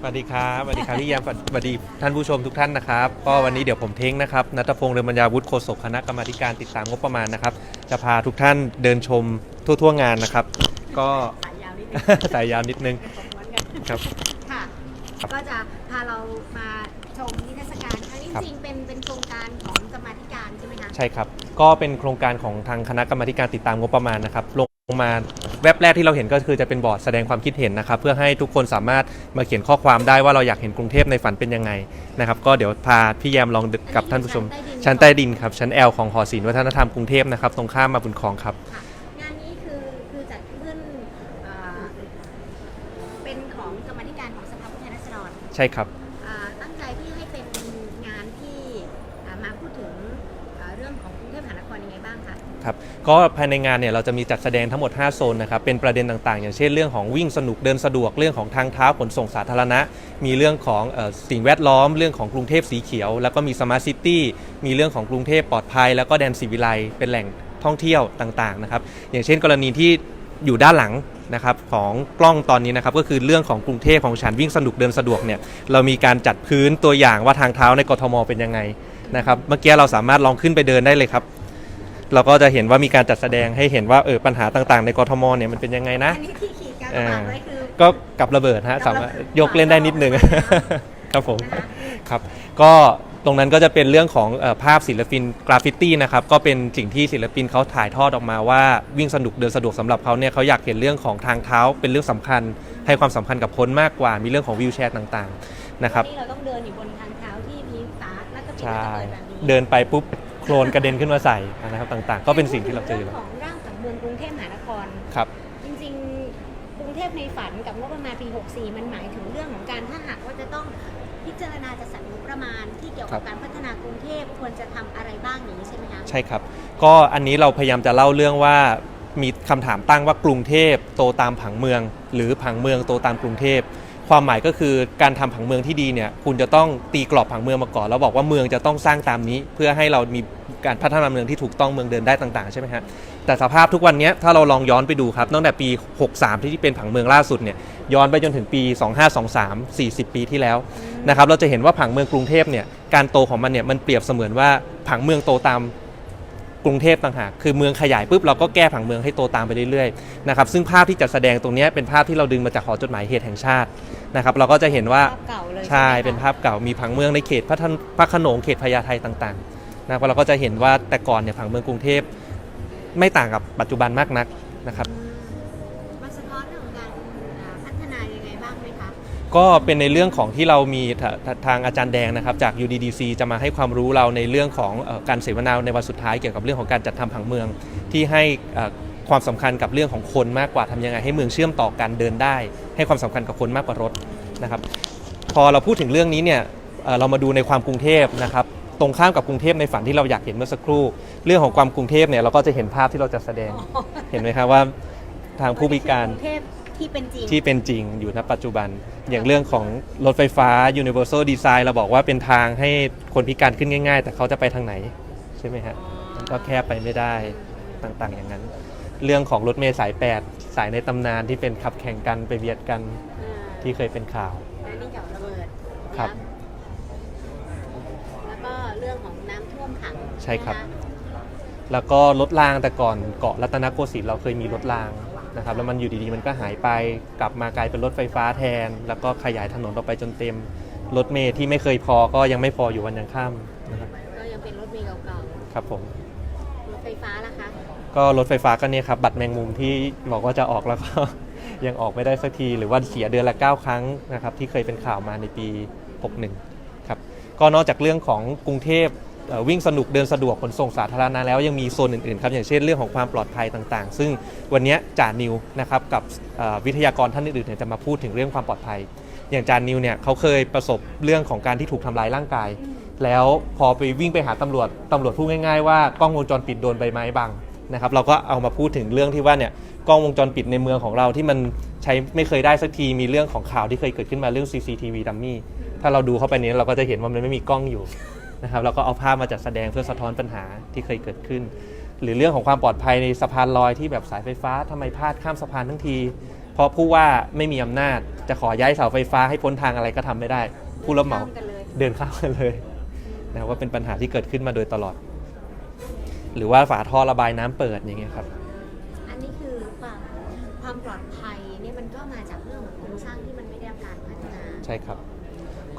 สวัสดีครับสวัสดีครับพี่แยมสวัสดีท่านผู้ชมทุกท่านนะครับก็วันนี้เดี๋ยวผมเท้งนะครับนัทพงษ์เรืองปัญญาวุฒิโฆษกคณะกรรมาธิการติดตามงบประมาณนะครับ จะพาทุกท่านเดินชมทั่วๆงานนะครับ ก็ สายยาวนิดนึง สายยาวนิดนึงม้วนกันครับ ค่ะ ก็จะพาเรามาชมนิทรรศการครั้งนี้ครับ จริงๆเป็นเป็นโครงการของกรรมาธิการใช่ไหมคะ ใช่ครับ ก็เป็นโครงการของทางคณะกรรมาธิการติดตามงบประมาณนะครับ ลงมา แว็บแรกที่เราเห็นก็คือจะเป็นบอร์ดแสดงความคิดเห็นนะครับ เพื่อให้ทุกคนสามารถมาเขียนข้อความได้ว่าเราอยากเห็นกรุงเทพในฝันเป็นยังไงนะครับ ก็เดี๋ยวพาพี่แยมลองกับท่านผู้ชม ชั้นใต้ดินครับ ชั้น L ของหอศิลป์วัฒนธรรมกรุงเทพนะครับ ตรงข้ามมาบุญคลองครับ ค่ะงานนี้คือคือจัดขึ้นอ่าเป็นของกรรมาธิการของสภาผู้แทนราษฎร ใช่ครับ อ่าตั้งใจที่ให้เป็นงานที่อ่ามาพูดถึงอ่าเรื่องของกรุงเทพม หานครยังไงบ้างคะ ครับก็ภายในงานเนี่ยเราจะมีจัดแสดงทั้งหมด 5 โซนนะครับเป็นประเด็นต่างๆ อย่างเช่นเรื่องของวิ่งสนุกเดินสะดวกเรื่องของทางเท้าขนส่งสาธารณะ มีเรื่องของเออสิ่งแวดล้อม เรื่องของกรุงเทพสีเขียว แล้วก็มีสมาร์ทซิตี้มีเรื่องของกรุงเทพปลอดภัย แล้วก็แดนสีวิไลเป็นแหล่งท่องเที่ยวต่างๆนะครับอย่างเช่น กรณีที่อยู่ด้านหลังนะครับของกล้องตอนนี้นะครับก็คือเรื่องของกรุงเทพของฉันวิ่งสนุกเดินสะดวกเนี่ยเรามีการจัดพื้นตัวอย่างว่าทางเท้าในกทมเป็นยังไงนะครับเมื่อกี้เราสามารถลองขึ้นไปเดินได้เลยครับ เราก็จะเห็นว่ามีการจัดแสดงให้เห็นว่าเออปัญหาต่างๆ ในกทมเนี่ยมันเป็นยังไงนะ อันนี้ที่ขีดการระบาดไว้คือ ก็กับระเบิดฮะกับระเบิดสามารถยกเล่นได้นิดนึง ครับผมนะคะครับก็ตรงนั้นก็จะเป็นเรื่องของเออภาพศิลปินกราฟฟิตี้นะครับก็เป็นสิ่งที่ศิลปินเขาถ่ายทอดออกมาว่าวิ่งสนุกเดินสะดวกสำหรับเขาเนี่ยเขาอยากเห็นเรื่องของทางเท้าเป็นเรื่องสำคัญ ให้ความสำคัญกับคนมากกว่า มีเรื่องของวิวแชร์ต่างๆนะครับวันนี้เราต้องเดินอยู่บนทางเท้าที่มีฝาแล้วก็ปิดใช่แล้วก็เปิดแบบนี้เดินไปปุ๊บโค ลนกระเด็นขึ้นมาใส่นะครับต่างๆ ก็เป็นสิ่งที่เราเจออยู่แล้วของร่างผังเมืองกรุงเทพมหานคร ครับ จริงๆ กรุงเทพในฝันกับงบประมาณปี 64 มันหมายถึงเรื่องของการถ้าหากว่าจะต้องพิจารณาจัดสรรงบประมาณที่เกี่ยวกับการพัฒนากรุงเทพควรจะทำอะไรบ้างอย่างนี้ใช่ไหมคะใช่ครับ ก็อันนี้เราพยายามจะเล่าเรื่องว่ามีคำถามตั้งว่ากรุงเทพโตตามผังเมือง หรือผังเมืองโตตามกรุงเทพ ความหมายก็คือการทำผังเมืองที่ดีเนี่ยคุณจะต้องตีกรอบผังเมืองมาก่อนแล้วบอกว่าเมืองจะต้องสร้างตามนี้ เพื่อให้เรามีการพัฒนาเมืองที่ถูกต้องเมืองเดินได้ต่างๆใช่ไหมฮะแต่สภาพทุกวันนี้ถ้าเราลองย้อนไปดูครับตั้งแต่ปี 63 ที่เป็นผังเมืองล่าสุดเนี่ยย้อนไปจนถึงปี 2523 40 ปีที่แล้วนะครับเราจะเห็นว่าผังเมืองกรุงเทพเนี่ยการโตของมันเนี่ยมันเปรียบเสมือนว่าผังเมืองโตตาม กรุงเทพต่างหากคือเมืองขยายปุ๊บเราก็แก้ผังเมืองให้โตตามไปเรื่อยๆนะครับซึ่งภาพที่จัดแสดงตรงเนี้ยเป็นภาพที่เราดึงมาจากหอจดหมายเหตุแห่งชาตินะครับเราก็จะเห็นว่าภาพเก่าเลยใช่ไหมคะเป็นภาพเก่ามีผังเมืองในเขตพระทนพระโขนงเขตพญาไทต่างๆนะครับเราก็จะเห็นว่าแต่ก่อนเนี่ยผังเมืองกรุงเทพไม่ต่างกับปัจจุบันมากนักนะครับ ก็เป็นในเรื่องของที่เรามีทาทางอาจารย์แดงนะครับจาก UDDC จะมาให้ความรู้เราในเรื่องของเออการเสวนาในวันสุดท้ายเกี่ยวกับเรื่องของการจัดทำผังเมือง ที่ให้เอ่อความสำคัญกับเรื่องของคนมากกว่าทำยังไงให้เมืองเชื่อมต่อกันเดินได้ ให้ความสำคัญกับคนมากกว่ารถนะครับ พอเราพูดถึงเรื่องนี้เนี่ยเอ่อเรามาดูในความกรุงเทพนะครับ ตรงข้ามกับกรุงเทพในฝันที่เราอยากเห็นเมื่อสักครู่ เรื่องของความกรุงเทพเนี่ยเราก็จะเห็นภาพที่เราจะแสดง เห็นไหมครับว่าทางผู้พิการ กรุงเทพ ที่เป็นจริง ที่เป็นจริงอยู่ณปัจจุบัน อย่างเรื่องของรถไฟฟ้า Universal Design เราบอกว่าเป็นทางให้คนพิการขึ้นง่าย ๆ แต่เขาจะไปทางไหน ใช่ไหมฮะมันก็แคบไปไม่ได้ต่างๆ อย่างนั้น เรื่องของรถเมล์สาย 8 สายในตำนานที่เป็นขับแข่งกันไปเบียดกันอ่าที่เคยเป็นข่าวและนี่กับระเบิดครับ แล้วก็เรื่องของน้ำท่วมขังใช่ครับ นะะแล้วก็รถรางแต่ก่อนเกาะรัตนโกสินทร์เราเคยมีรถราง นะครับแล้วมันอยู่ดีๆมันก็หายไปกลับมากลายเป็นรถไฟฟ้าแทน แล้วก็ขยายถนนออกไปจนเต็มรถเมล์ที่ไม่เคยพอก็ยังไม่พออยู่วันยังค่ำนะครับก็ยังเป็นรถเมล์เก่าครับผมๆรถไฟฟ้าล่ะคะ ก็รถไฟฟ้าก็เนี่ยครับบัตรแมงมุมที่บอกว่าจะออกแล้วก็ ยังออกไม่ได้สักที หรือว่าเสียเดือนละ 9 ครั้งนะครับที่เคยเป็นข่าวมาในปี 61 ครับก็นอกจากเรื่องของกรุงเทพเอ่อ วิ่งสนุกเดินสะดวกขนส่งสาธารณะแล้วยังมีโซนอื่นๆครับอย่างเช่นเรื่องของความปลอดภัยต่างๆ ซึ่งวันนี้จ่านิวนะครับกับวิทยากรท่านอื่นๆเนี่ยจะมาพูดถึงเรื่องความปลอดภัย อย่างจานิวเนี่ยเขาเคยประสบเรื่องของการที่ถูกทำร้ายร่างกาย แล้วพอไปวิ่งไปหาตำรวจตำรวจพูดง่ายๆว่ากล้องวงจรปิดโดนใบไม้บังนะครับเราก็เอามาพูดถึงเรื่องที่ว่าเนี่ยกล้องวงจรปิดในเมืองของเราที่มันใช้ไม่เคยได้สักทีมีเรื่องของข่าวที่เคยเกิดขึ้นมาเรื่อง CCTV ดัมมี่ถ้าเราดูเข้าไปนี้เราก็จะเห็นว่ามันไม่มีกล้องอยู่ นะครับเราก็เอาภาพมาจัดแสดงเพื่อสะท้อนปัญหาที่เคยเกิดขึ้น หรือเรื่องของความปลอดภัยในสะพานลอยที่แบบสายไฟฟ้าทำไมพลาดข้ามสะพานทั้งที เพราะผู้ว่าไม่มีอำนาจ จะขอย้ายเสาไฟฟ้าให้พ้นทางอะไรก็ทำไม่ได้ ผู้รับเหมาข้กันเลยเดินข้ามกันเลยนะครับว่าเป็นปัญหาที่เกิดขึ้นมาโดยตลอด หรือว่าฝาท่อระบายน้ำเปิดอย่างเงี้ยครับอันนี้คือความความปลอดภัยเนี่ยมันก็มาจากเรื่องของโครงสร้างที่มันไม่ได้รับการพัฒนาใช่ครับ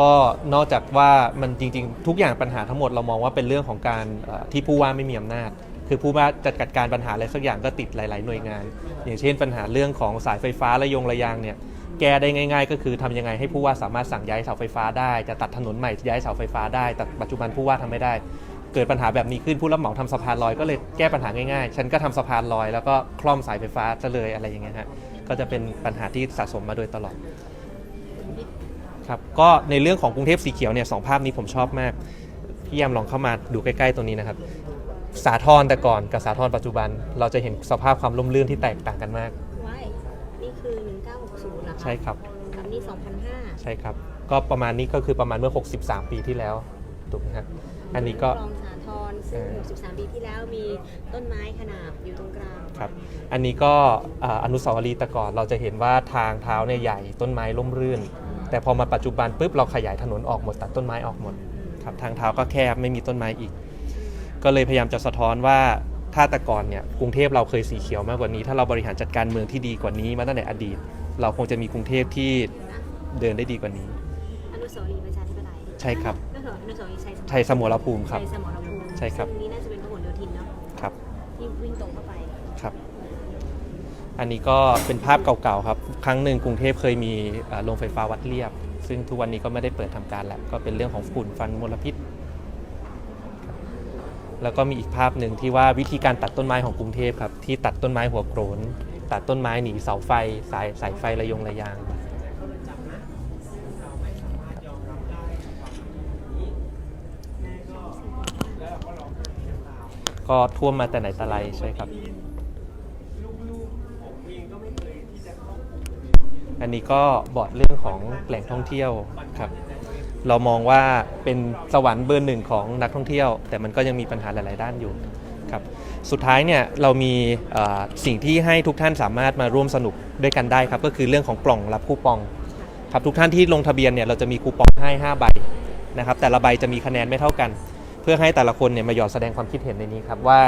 ก็นอกจากว่ามันจริงๆ ทุกอย่างปัญหาทั้งหมดเรามองว่าเป็นเรื่องของการเอ่อที่ผู้ว่าไม่มีอำนาจ คือผู้ว่าจะจัดการปัญหาอะไรสักอย่างก็ติดหลาย ๆ หน่วยงาน อย่างเช่น ปัญหาเรื่องของสายไฟฟ้าระยงระยางเนี่ยแก้ได้ง่าย ๆ ก็คือทำยังไงให้ผู้ว่าสามารถสั่งย้ายเสาไฟฟ้าได้ จะตัดถนนใหม่ย้ายเสาไฟฟ้าได้ แต่ปัจจุบันผู้ว่าทำไม่ได้ เกิดปัญหาแบบนี้ขึ้นผู้รับเหมาทำสะพานลอยก็เลยแก้ปัญหาง่ายๆ ฉันก็ทำสะพานลอยแล้วก็คล่อมสายไฟฟ้าซะเลยอะไรอย่างเงี้ยฮะก็จะเป็นปัญหาที่สะสมมาโดยตลอด ครับก็ในเรื่องของกรุงเทพสีเขียวเนี่ยสองภาพนี้ผมชอบมาก พี่ยามลองเข้ามาดูใกล้ๆตรงนี้นะครับ สาทรแต่ก่อนกับสาทรปัจจุบัน เราจะเห็นสภาพความล่มลื่นที่แตกต่างกันมาก ว้ายนี่คือ 1960เหรอคะใช่ครับ กับนี่2005ใช่ครับ ก็ประมาณนี้ก็คือประมาณเมื่อ 63 ปีที่แล้วถูกไหมฮะอันนี้ก็ คลองสาทรซึ่งเออ 63ปีที่แล้วมีต้นไม้ขนาบอยู่ตรงกลางครับ อันนี้ก็อ่าอนุสาวรีย์แต่ก่อนเราจะเห็นว่าทางเท้าเนี่ยใหญ่ต้นไม้ร่มรื่น แต่พอมาปัจจุบันปุ๊บเราขยายถนนออกหมดตัดต้นไม้ออกหมดครับทางเท้าก็แคบไม่มีต้นไม้อีก ก็เลยพยายามจะสะท้อนว่าถ้าแต่ก่อนเนี่ยกรุงเทพเราเคยสีเขียวมากกว่านี้ ถ้าเราบริหารจัดการเมืองที่ดีกว่านี้มาตั้งแต่อดีต เราคงจะมีกรุงเทพที่เดินได้ดีกว่านี้ อนุสาวรีย์ประชาธิปไตยใช่ครับ ก็คืออนุสาวรีย์ชัยสมรชัยสมรภูมิครับ ชัยสมรภูมิใช่ครับ ซึ่งนี้น่าจะเป็นพหลโยธินเนาะครับ ที่วิ่งตรงเข้าไป ครับ อันนี้ก็เป็นภาพเก่าๆครับ ครั้งหนึ่งกรุงเทพเคยมีโรงไฟฟ้าวัดเรียบ ซึ่งทุกวันนี้ก็ไม่ได้เปิดทำการแล้ว ก็เป็นเรื่องของฝุ่นฟันมลพิษ แล้วก็มีอีกภาพหนึ่งที่ว่าวิธีการตัดต้นไม้ของกรุงเทพครับ ที่ตัดต้นไม้หัวโกรน ตัดต้นไม้หนีเสาไฟสายสายไฟระยงระยางก็ท่วมมาแต่ไหนแต่ไรใช่ครับ อันนี้ก็บอร์ดเรื่องของแหล่งท่องเที่ยวครับ เรามองว่าเป็นสวรรค์เบอร์หนึ่งของนักท่องเที่ยว แต่มันก็ยังมีปัญหาหลาย ๆ ด้านอยู่ครับสุดท้ายเนี่ยเรามีสิ่งที่ให้ทุกท่านสามารถมาร่วมสนุกด้วยกันได้ครับก็คือเรื่องของกล่องรับคูปองครับทุกท่านที่ลงทะเบียนเนี่ยเราจะมีคูปองให้5ใบนะครับแต่ละใบจะมีคะแนนไม่เท่ากัน เพื่อให้แต่ละคนเนี่ยมาหยอดแสดงความคิดเห็นในนี้ครับว่า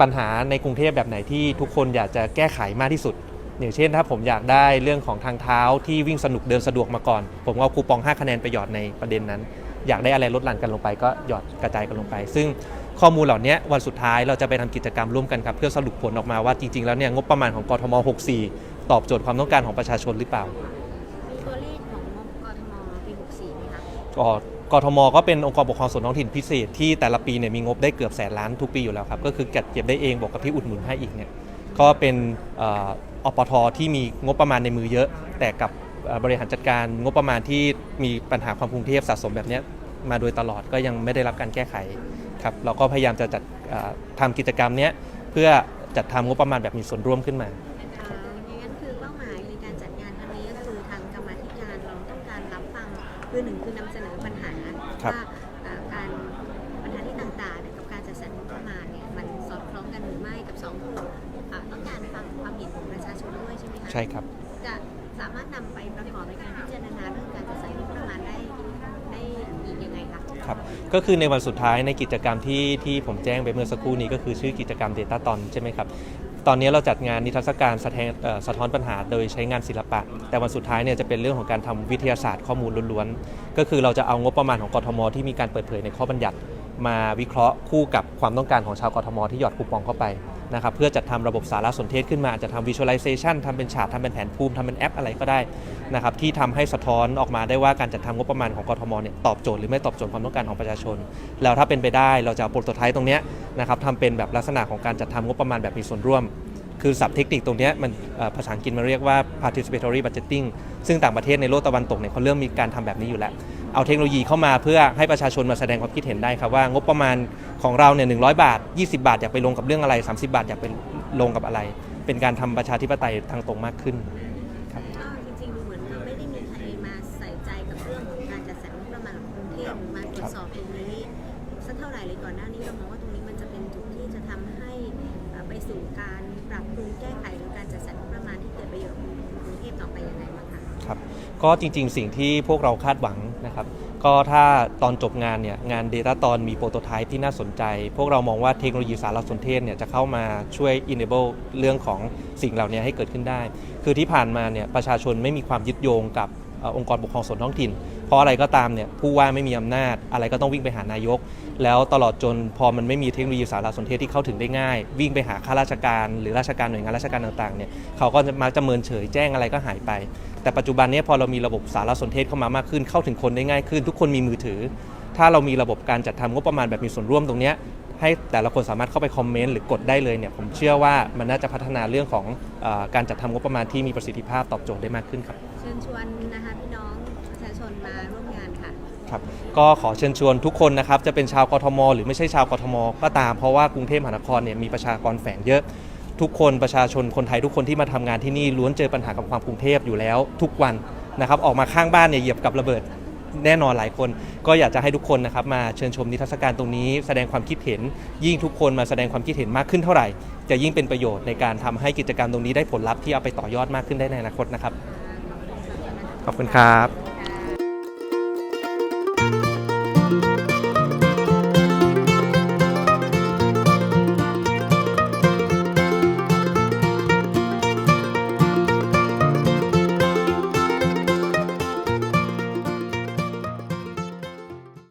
ปัญหาในกรุงเทพแบบไหนที่ทุกคนอยากจะแก้ไขมากที่สุด อย่างเช่นถ้าผมอยากได้เรื่องของทางเท้าที่วิ่งสนุกเดินสะดวกมาก่อน ผมก็เอาคูปอง 5 คะแนนไปหยอดในประเด็นนั้น อยากได้อะไรลดหลั่นกันลงไป ก็หยอดกระจายกันลงไป ซึ่งข้อมูลเหล่านี้วันสุดท้ายเราจะไปทำกิจกรรมร่วมกันครับเพื่อสรุปผลออกมาว่าจริงๆแล้วเนี่ยงบประมาณของกทม 64 ตอบโจทย์ความต้องการของประชาชนหรือเปล่าตัวเลขของงบกทมปี 64ไหมคะก็กทมก็เป็นองค์กรปกครองส่วนท้องถิ่นพิเศษที่แต่ละปีเนี่ยมีงบได้เกือบแสนล้านทุกปีอยู่แล้วครับก็คือเก็บเก็บได้เองบอกกับที่อุดหนุนให้อีกเนี่ยก็เป็น อ่ออปทที่มีงบประมาณในมือเยอะ แต่กับเอ่อบริหารจัดการงบประมาณที่มีปัญหาความกรุงเทพสะสมแบบเนี้ยมาโดยตลอดก็ยังไม่ได้รับการแก้ไขครับเราก็พยายามจะจัดเอ่อทำกิจกรรมเนี้ยเพื่อจัดทำงบประมาณแบบมีส่วนร่วมขึ้นมาอ่าอย่างนั้นคือเป้าหมายในการจัดงานครั้งนี้ก็คือทางกรรมาธิการเราต้องการรับฟังคือหนึ่งคือนำเสนอปัญหาครับว่าอ่า ใช่ไหมคะใช่ครับ จะสามารถนำไปประกอบในการพิจารณาเรื่องการจัดสรรงบประมาณได้ได้อีกยังไงคะครับ ก็คือในวันสุดท้ายในกิจกรรมที่ที่ผมแจ้งไปเมื่อสักครู่นี้ก็คือชื่อกิจกรรม Data ตอนใช่ไหมครับ ตอนนี้เราจัดงานนิทรรศการสะแทนเอ่อสะท้อนปัญหาโดยใช้งานศิลปะ แต่วันสุดท้ายเนี่ยจะเป็นเรื่องของการทำวิทยาศาสตร์ข้อมูลล้วนๆ ก็คือเราจะเอางบประมาณของกทม ที่มีการเปิดเผยในข้อบัญญัติ มาวิเคราะห์คู่กับความต้องการของชาวกทม ที่หยอดคูปองเข้าไป นะครับเพื่อจัดทำระบบสารสนเทศขึ้นมาอาจจะทำ visualization ทำเป็นฉากทำเป็นแผนภูมิทำเป็นแอปอะไรก็ได้นะครับที่ทำให้สะท้อนออกมาได้ว่าการจัดทำงบประมาณของกทมเนี่ยตอบโจทย์หรือไม่ตอบโจทย์ความต้องการของประชาชน แล้วถ้าเป็นไปได้เราจะเอาโปรโตไทป์ตรงเนี้ยนะครับทำเป็นแบบลักษณะของการจัดทำงบประมาณแบบมีส่วนร่วมคือศัพท์เทคนิคตรงนี้มันภาษาอังกฤษมันเรียกว่า participatory budgeting ซึ่งต่างประเทศในโลกตะวันตกเนี่ยเขาเริ่มมีการทำแบบนี้อยู่แล้ว เอาเทคโนโลยีเข้ามาเพื่อให้ประชาชนมาแสดงความคิดเห็นได้ครับว่างบประมาณของเราเนี่ยหนึ่งบาท 20 บาทอยากไปลงกับเรื่องอะไร 30 บาทอยากไปลงกับอะไร เป็นการทำประชาธิปไตยทางตรงมากขึ้นก็จริงๆดูเหมือนกับไม่ได้มีใครมาใส่ใจกับเรื่องของการจัดสรรงบประมาณของกรุงเทพมาตรวจสอบตรงนี้สักเท่าไหร่เลยก่อนหน้านี้เรามองว่าตรงนี้มันจะเป็นจุดที่จะทำให้เอ่อไปสู่การปรับปรุงแก้ไขหรือการจัดสรรงบประมาณที่เกิดประโยชน์กับกรุงเทพต่อไปยังไงบ้างคะครับก็จริง ๆ สิ่งที่พวกเราคาดหวัง นะครับก็ถ้าตอนจบงานเนี่ยงาน Data ตอนมีโปรโตไทป์ที่น่าสนใจ พวกเรามองว่าเทคโนโลยีสารสนเทศเนี่ยจะเข้ามาช่วย enable เรื่องของสิ่งเหล่านี้ให้เกิดขึ้นได้ คือที่ผ่านมาเนี่ยประชาชนไม่มีความยึดโยงกับอองค์กรปกครองส่วนท้องถิ่น เพราะอะไรก็ตามเนี่ยผู้ว่าไม่มีอำนาจ อะไรก็ต้องวิ่งไปหานายก แล้วตลอดจนพอมันไม่มีเทคโนโลยีสารสนเทศที่เข้าถึงได้ง่าย วิ่งไปหาข้าราชการ หรือราชการหน่วยงานราชการต่างๆเนี่ยเขาก็จะมักจะเมินเฉยแจ้งอะไรก็หายไป แต่ปัจจุบันเนี้พอเรามีระบบสารสนเทศเข้ามามากขึ้น เข้าถึงคนได้ง่ายขึ้น ทุกคนมีมือถือ ถ้าเรามีระบบการจัดทำงบประมาณแบบมีส่วนร่วมตรงเนี้ยให้แต่ละคนสามารถเข้าไปคอมเมนต์หรือกดได้เลยเนี่ยผมเชื่อว่ามันน่าจะพัฒนาเรื่องของเออการจัดทำงบประมาณที่มีประสิทธิภาพตอบโจทย์ได้มากขึ้นครับเชิญชวนนะคะพี่น้องประชาชนมาร่วมงานค่ะครับก็ขอเชิญชวนทุกคนนะครับจะเป็นชาวกทม หรือไม่ใช่ชาวกทม ก็ตามเพราะว่ากรุงเทพมหานครเนี่ยมีประชากรแฝงเยอะ ทุกคนประชาชนคนไทยทุกคนที่มาทำงานที่นี่ล้วนเจอปัญหากับความกรุงเทพอยู่แล้ว ทุกวันนะครับออกมาข้างบ้านเนี่ยเหยียบกับระเบิดแน่นอนหลายคน ก็อยากจะให้ทุกคนนะครับมาเชิญชมนิทรรศการตรงนี้ แสดงความคิดเห็น ยิ่งทุกคนมาแสดงความคิดเห็นมากขึ้นเท่าไหร่ จะยิ่งเป็นประโยชน์ในการทำให้กิจกรรมตรงนี้ได้ผลลัพธ์ที่เอาไปต่อยอดมากขึ้นได้ในอนาคตนะครับขอบคุณครับ